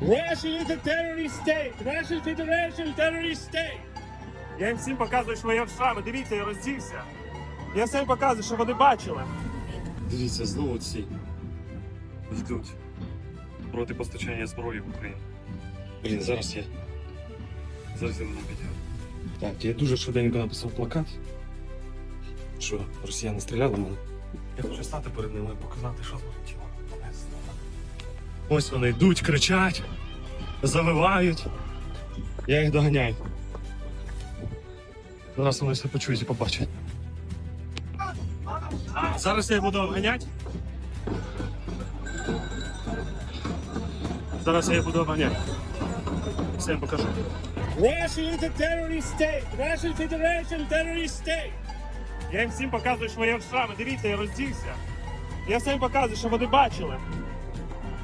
Russia is a terrorist state. Russian Federation terrorist state. Я їм всім показую, що я в шрами. Дивіться, я роздівся. Я всім показую, що вони бачили. Дивіться, знову ці йдуть проти постачання зброї в Україну. Блін, зараз я. Зараз я буду підняв. Так, я дуже швиденько написав плакат. Що росіяни стріляли в мене. Я хочу стати перед ними і показати, що злетіло. Ось вони йдуть, кричать, завивають. Я їх доганяю. Зараз вони все почують і побачать. Зараз я їх буду обганяти. Зараз я їх буду обганяти. Їм покажу. Russia is a terrorist state. Russian Federation terrorist state. Я їм всім показую, що я в шрами. Дивіться, я роздівся. Я всім показую, що вони бачили.